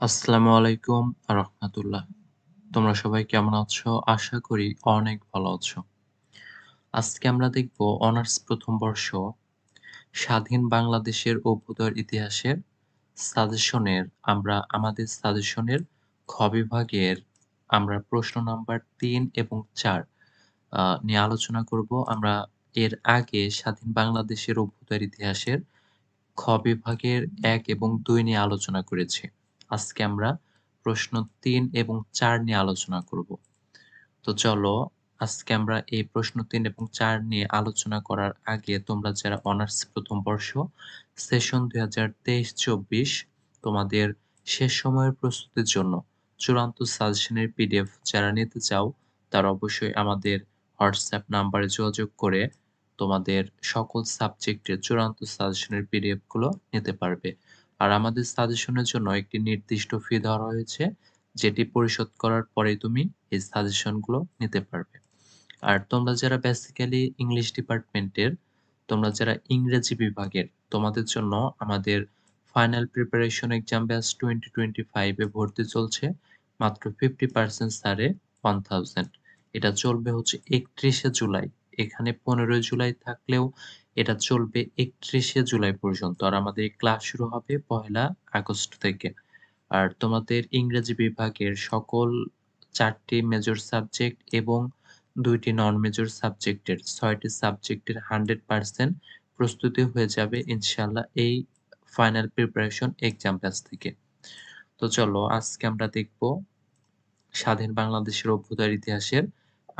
আসসালামু আলাইকুম রহমাতুল্লাহ। তোমরা সবাই কেমন আছো? আশা করি অনেক ভালো আছো। আজকে আমরা দেখব অনার্স প্রথম বর্ষ স্বাধীন বাংলাদেশের অভ্যুদয়ের ইতিহাসের সাজেশনের আমরা, আমাদের সাজেশনের খ বিভাগের আমরা প্রশ্ন নাম্বার তিন এবং ৪ আ, নিয়ে আলোচনা করব। আমরা এর আগে স্বাধীন বাংলাদেশের অভ্যুদয়ের ইতিহাসের খ বিভাগের ১ এবং দুই নিয়ে আলোচনা করেছি। আজকে আমরা প্রশ্ন তিন এবং চার নিয়ে আলোচনা করব। তো চলো, আজকে আমরা এই প্রশ্ন ৩ এবং চার নিয়ে আলোচনা করার আগে তোমরা যারা অনার্স প্রথম বর্ষ, সেশন ২০২৩-২৪ তোমাদের শেষ সময়ের প্রস্তুতির জন্য চূড়ান্ত সাজেশনের পিডিএফ যারা নিতে চাও, তারা অবশ্যই আমাদের হোয়াটসঅ্যাপ নাম্বারে যোগাযোগ করে তোমাদের সকল সাবজেক্টের চূড়ান্ত সাজেশনের পিডিএফগুলো নিতে পারবে। আর আমাদের সাজেশনের জন্য একটি নির্দিষ্ট ফি ধরা হয়েছে, যেটি পরিশোধ করার পরেই তুমি এই সাজেশনগুলো নিতে পারবে। আর তোমরা যারা বেসিক্যালি ইংলিশ ডিপার্টমেন্টের তোমরা যারা ইংরেজি বিভাগের, তোমাদের জন্য আমাদের ফাইনাল প্রিপারেশন এক্সাম ব্যাচ 2025 এ ভর্তি চলছে, মাত্র 50% ছাড়ে 1000 এটা চলবে হচ্ছে 31শে জুলাই। এখানে 15 জুলাই থাকলেও এটা চলবে 31শে জুলাই পর্যন্ত। আর আমাদের ক্লাস শুরু হবে পয়লা আগস্ট থেকে। আর তোমাদের ইংরেজি বিভাগের সকল চারটি মেজর সাবজেক্ট এবং দুইটি নন মেজর সাবজেক্টের ছয়টি সাবজেক্টের 100% প্রস্তুতি হয়ে যাবে ইনশাল্লাহ এই ফাইনাল প্রিপারেশন এক্সাম ব্যাচ থেকে। তো চলো, আজকে আমরা দেখব স্বাধীন বাংলাদেশের অভ্যুদয়ের ইতিহাসের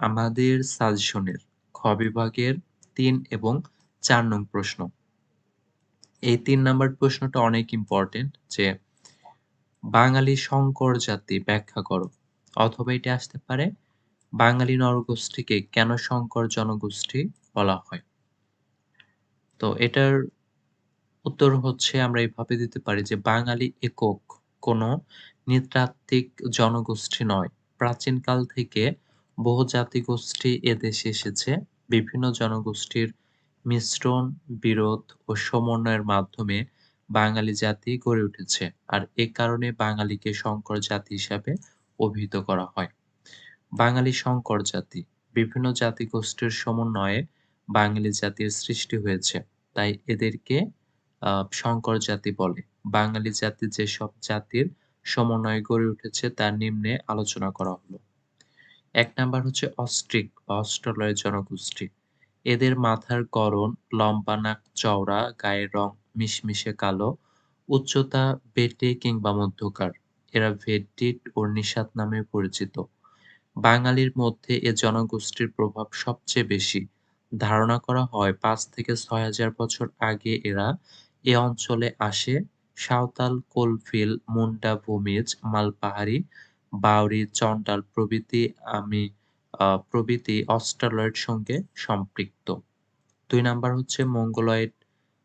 আমাদের সাজেশনের খ বিভাগের ৩ এবং ৪ নং প্রশ্ন। এই ৩ নাম্বার প্রশ্নটা অনেক ইম্পর্টেন্ট যে বাঙালি সংকর জাতি ব্যাখ্যা করো। অথবা এটি আসতে পারে বাঙালি নরগোষ্ঠীকে কেন সংকর জনগোষ্ঠী বলা হয়? তো এটার উত্তর হচ্ছে আমরা এভাবে দিতে পারি যে বাঙালি একক কোনো নৃতাত্ত্বিক জনগোষ্ঠী নয়। প্রাচীনকাল থেকে বহু জাতিগোষ্ঠী এদেশে এসেছে। বিভিন্ন জনগোষ্ঠীর মিশ্রণ, বিরোধ ও সমন্বয়ের মাধ্যমে বাঙালি জাতি গড়ে উঠেছে। আর এ কারণে বাঙালিকে সংকর জাতি হিসাবে অভিহিত করা হয়। বাঙালি সংকর জাতি বিভিন্ন জাতিগোষ্ঠীর সমন্বয়ে বাঙালি জাতির সৃষ্টি হয়েছে। তাই এদেরকে সংকর জাতি বলে। বাঙালি জাতি যেসব জাতির সমন্বয়ে গড়ে উঠেছে তার নিম্নে আলোচনা করা হলো। ১ নাম্বার হচ্ছে অস্ট্রিক বা অস্ট্রেলয়েড জনগোষ্ঠী। এদের মাথার গড়ন লম্বা, নাক চওড়া, গায়ের রং মিশমিশে কালো, উচ্চতা বেঁটে কিংবা মধ্যকার। এরা ভেট্টিট ও নিষাদ নামে পরিচিত। বাঙালির মধ্যে এ জনগোষ্ঠীর প্রভাব সবচেয়ে বেশি। ধারণা করা হয় পাঁচ থেকে ৬০০০ বছর আগে এরা এ অঞ্চলে আসে। সাঁওতাল, কোলফিল, মুন্ডা, ভূমিজ, মালপাহাড়ি, বাউরি, চন্ডাল প্রভৃতি আমি প্রভৃতি অস্ট্রালয়েড সঙ্গে সম্পৃক্ত। দুই নাম্বার হচ্ছে মঙ্গোলয়েড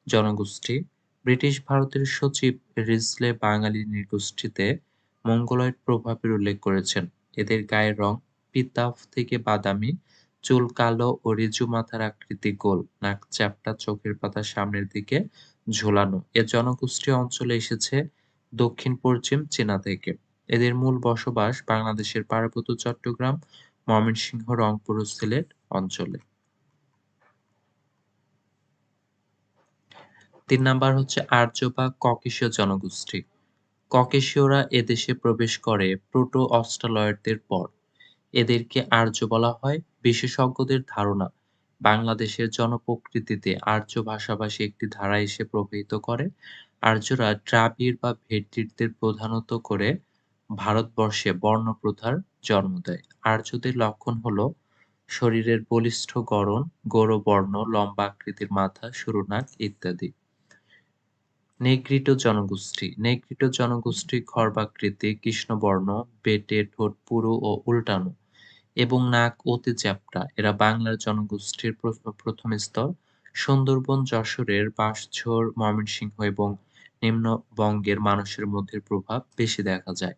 জনগোষ্ঠী। ব্রিটিশ ভারতের সচিব রিজলে বাঙালি নৃগোষ্ঠীতে মঙ্গোলয়েড প্রভাবের উল্লেখ করেছেন। এদের গায়ের রং পিতাভ থেকে বাদামি, চুল কালো ও ঋজু মাথার আকৃতি গোল, নাক চ্যাপ্টা, চোখের পাতা সামনের দিকে ঝোলানো। এ জনগোষ্ঠী অঞ্চলে এসেছে দক্ষিণ-পশ্চিম চীনা থেকে। এদের মূল বসবাস বাংলাদেশের পার্বত্য চট্টগ্রাম, ময়মনসিংহ, রংপুর ও সিলেট অঞ্চলে। তিন নাম্বার হচ্ছে আর্য বা ককেশীয় জনগোষ্ঠী। ককেশীয়রা এদেশে প্রবেশ করে প্রোটো অস্ট্রালয়েডদের পর। এদেরকে আর্য বলা হয়। বিশেষজ্ঞদের ধারণা বাংলাদেশের জনপ্রকৃতিতে আর্য ভাষাভাষী একটি ধারা এসে প্রবাহিত করে। আর্যরা দ্রাবিড় বা ভেট্টিদের প্রধানত করে ভারতবর্ষে বর্ণপ্রথার জন্ম দেয়। আর্যদের লক্ষণ হলো শরীরের বলিষ্ঠ গড়ন, গৌরবর্ণ, লম্বা আকৃতির মাথা, সরু নাক ইত্যাদি। নেগ্রিটো জনগোষ্ঠী নেগ্রিটো জনগোষ্ঠী খর্বাকৃতি, কৃষ্ণবর্ণ, বেঁটে, ঠোঁট পুরু ও উল্টানো এবং নাক অতি চ্যাপটা এরা বাংলার জনগোষ্ঠীর প্রথম স্তর। সুন্দরবন, যশোরের বাঁশঝোর, ময়মনসিংহ এবং নিম্নবঙ্গের মানুষের মধ্যে প্রভাব বেশি দেখা যায়।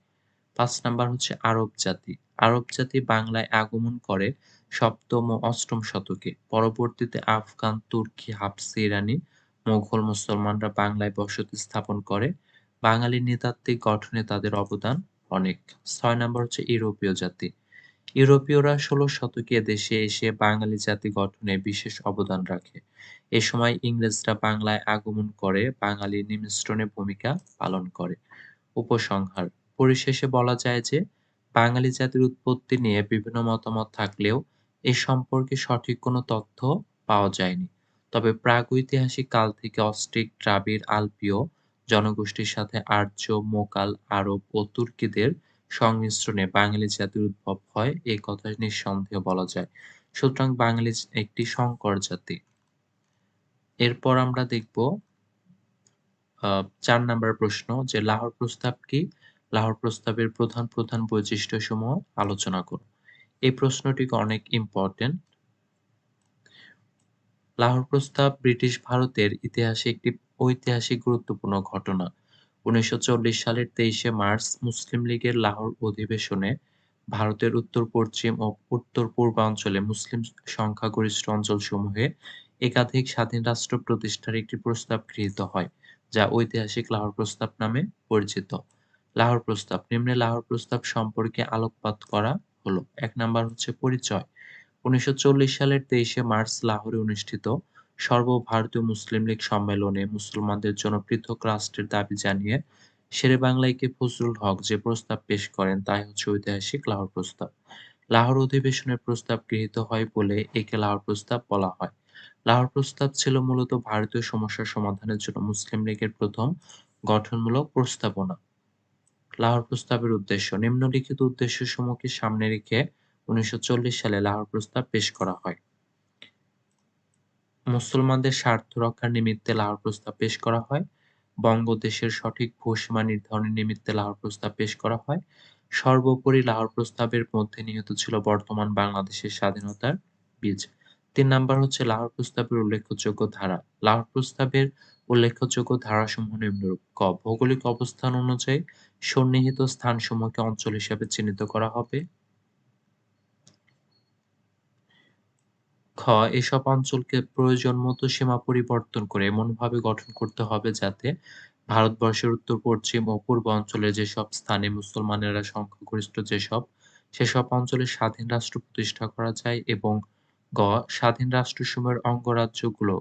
৫ নাম্বার হচ্ছে আরব জাতি। আরব জাতি বাংলায় আগমন করে সপ্তম ও অষ্টম শতকে। পরবর্তীতে আফগান, তুর্কি, হাফসি ইরানি, মোঘল মুসলমানরা বাংলায় বসতি স্থাপন করে। বাঙালি নৃতাত্ত্বিক গঠনে তাদের অবদান অনেক। ছয় নম্বর হচ্ছে ইউরোপীয় জাতি। ইউরোপীয়রা ষোলো শতকে দেশে এসে বাঙালি জাতি গঠনে বিশেষ অবদান রাখে। এ সময় ইংরেজরা বাংলায় আগমন করে বাঙালি নিমিশ্রণে ভূমিকা পালন করে। উপসংহার পরিশেষে বলা যায় যে বাঙালি জাতির উৎপত্তি নিয়ে বিভিন্ন মতামত থাকলেও এ সম্পর্কে সঠিক কোনো তথ্য পাওয়া যায়নি। তবে প্রাগৈতিহাসিক কাল থেকে অস্ট্রিক, দ্রাবিড়, আলপীয় জনগোষ্ঠীর সাথে আর্য, মোকাল, আরব ও তুর্কিদের সংমিশ্রণে বাঙালি জাতির উদ্ভব হয় এ কথা নিঃসন্দেহে বলা যায়। সুতরাং বাঙালি একটি সংকর জাতি। এরপর আমরা দেখব চার নাম্বার প্রশ্ন যে লাহোর প্রস্তাব কি? লাহোর প্রস্তাবের প্রধান প্রধান বৈশিষ্ট্যসমূহ আলোচনা করুন। এই প্রশ্নটি অনেক ইম্পর্টেন্ট। লাহোর প্রস্তাব ব্রিটিশ ভারতের ইতিহাসে একটি ঐতিহাসিক গুরুত্বপূর্ণ ঘটনা। উনিশশো চল্লিশ সালের তেইশে মার্চ মুসলিম লীগের লাহোর অধিবেশনে ভারতের উত্তর-পশ্চিম ও উত্তর-পূর্বাঞ্চলে মুসলিম সংখ্যাগরিষ্ঠ অঞ্চলসমূহে একাধিক স্বাধীন রাষ্ট্র প্রতিষ্ঠার একটি প্রস্তাব গৃহীত হয়, যা ঐতিহাসিক লাহোর প্রস্তাব নামে পরিচিত। লাহোর প্রস্তাব নিম্নে লাহোর প্রস্তাব সম্পর্কে আলোকপাত করা হলো। এক নাম্বার হচ্ছে পরিচয়। উনিশশো চল্লিশ সালের তেইশে মার্চ লাহোরে অনুষ্ঠিত সর্বভারতীয় মুসলিম লীগ সম্মেলনে মুসলমানদের জন্য পৃথক রাষ্ট্রের দাবি জানিয়ে শেরে বাংলায় কে ফজলুল হক যে প্রস্তাব পেশ করেন তাই হচ্ছে ঐতিহাসিক লাহোর প্রস্তাব। লাহোর অধিবেশনের প্রস্তাব গৃহীত হয় বলে একে লাহোর প্রস্তাব বলা হয়। লাহোর প্রস্তাব ছিল মূলত ভারতীয় সমস্যা সমাধানের জন্য মুসলিম লীগের প্রথম গঠনমূলক প্রস্তাবনা। লাহোর প্রস্তাবের উদ্দেশ্য নিম্নলিখিত উদ্দেশ্যসমূহকে সামনে রেখে উনিশশো চল্লিশ সালে লাহোর প্রস্তাব পেশ করা হয়। মুসলমানদের স্বার্থ রক্ষার নিমিত্তে লাহোর প্রস্তাব পেশ করা হয়। বঙ্গদেশের সঠিক ভূসীমা নির্ধারণের নিমিত্তে লাহোর প্রস্তাব পেশ করা হয়। সর্বোপরি লাহোর প্রস্তাবের মধ্যে নিহিত ছিল বর্তমান বাংলাদেশের স্বাধীনতার বীজ। তিন নাম্বার হচ্ছে লাহোর প্রস্তাবের উল্লেখযোগ্য ধারা। লাহোর প্রস্তাবের উল্লেখযোগ্য ধারাসমূহ নিম্নরূপ: ক. ভৌগোলিক অবস্থান অনুযায়ী সন্নিহিত স্থান স্থানসমূহকে অঞ্চল হিসাবে চিহ্নিত করা হবে। খ. এসব অঞ্চলকে প্রয়োজনমতো সীমা পরিবর্তন করে এমনভাবে গঠন করতে হবে যাতে ভারতবর্ষের উত্তর-পশ্চিম ও পূর্ব অঞ্চলের যেসব স্থানে মুসলমানেরা সংখ্যাগরিষ্ঠ যেসব, সেসব অঞ্চলে স্বাধীন রাষ্ট্র প্রতিষ্ঠা করা যায় এবং গ. স্বাধীন রাষ্ট্রসমূহের অঙ্গরাজ্যগুলো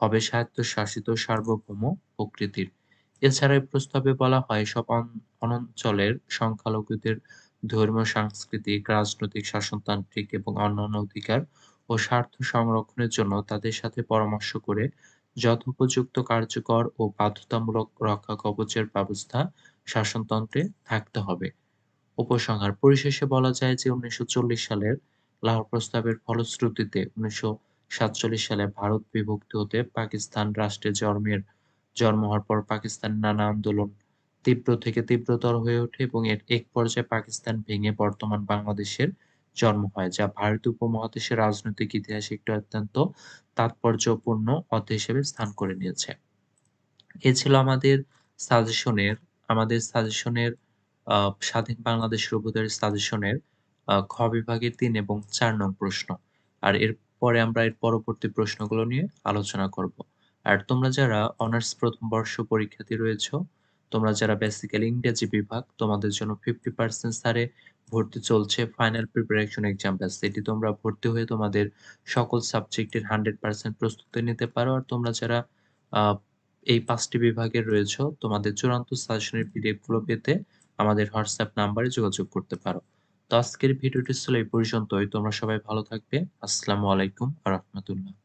হবে স্বায়ত্তশাসিত সার্বভৌম প্রকৃতির। এছাড়া এ প্রস্তাবে বলা হয় এসব অঞ্চলের সংখ্যালঘুদের ধর্মীয়, সাংস্কৃতিক, রাজনৈতিক, শাসনতান্ত্রিক এবং অন্যান্য অধিকার ও স্বার্থ সংরক্ষণের জন্য তাদের সাথে পরামর্শ করে যথোপযুক্ত কার্যকর ও বাধ্যতামূলক রক্ষা-কবচের ব্যবস্থা শাসনতন্ত্রে থাকতে হবে। উপসংহার পরিশেষে বলা যায় যে উনিশশো চল্লিশ সালের লাহোর প্রস্তাবের ফলশ্রুতিতে উনিশশো সাতচল্লিশ সালে ভারত বিভক্ত হতে পাকিস্তান রাষ্ট্রে জন্মের জন্ম হওয়ার পর পাকিস্তানের নানা আন্দোলন তীব্র থেকে তীব্রতর হয়ে ওঠে এবং এর এক পর্যায়ে পাকিস্তান ভেঙে বর্তমান বাংলাদেশের জন্ম হয়, যা ভারত উপমহাদেশের রাজনৈতিক ইতিহাসে একটি অত্যন্ত তাৎপর্যপূর্ণ অধ্যায় হিসেবে স্থান করে নিয়েছে। এ ছিল আমাদের সাজেশনের আমাদের সাজেশনের স্বাধীন বাংলাদেশ অভ্যুদয়ের সাজেশনের খ বিভাগের তিন এবং চার নং প্রশ্ন। আর এরপরে আমরা এর পরবর্তী প্রশ্নগুলো নিয়ে আলোচনা করব। আর তোমরা যারা অনার্স প্রথম বর্ষ পরীক্ষার্থী রয়েছো, তোমরা যারা বেসিক্যালি ইংরেজি বিভাগ তোমাদের জন্য ফিফটি পার্সেন্ট ছাড়ে ভর্তি চলছে ফাইনাল প্রিপারেশন এক্সাম ব্যাচ এটি তোমরা ভর্তি হয়ে তোমাদের সকল সাবজেক্টের হান্ড্রেড পার্সেন্ট প্রস্তুতি নিতে পারো। আর তোমরা যারা এই পাঁচটি বিভাগের রয়েছে তোমাদের চূড়ান্ত সাজেশনের পিডিএফগুলো পেতে আমাদের হোয়াটসঅ্যাপ নাম্বারে যোগাযোগ করতে পারো। তো আজকের ভিডিওটি ছিল এই পর্যন্তই। তোমরা সবাই ভালো থাকবে। আসসালামু আলাইকুম আ রহমতুল্লাহ।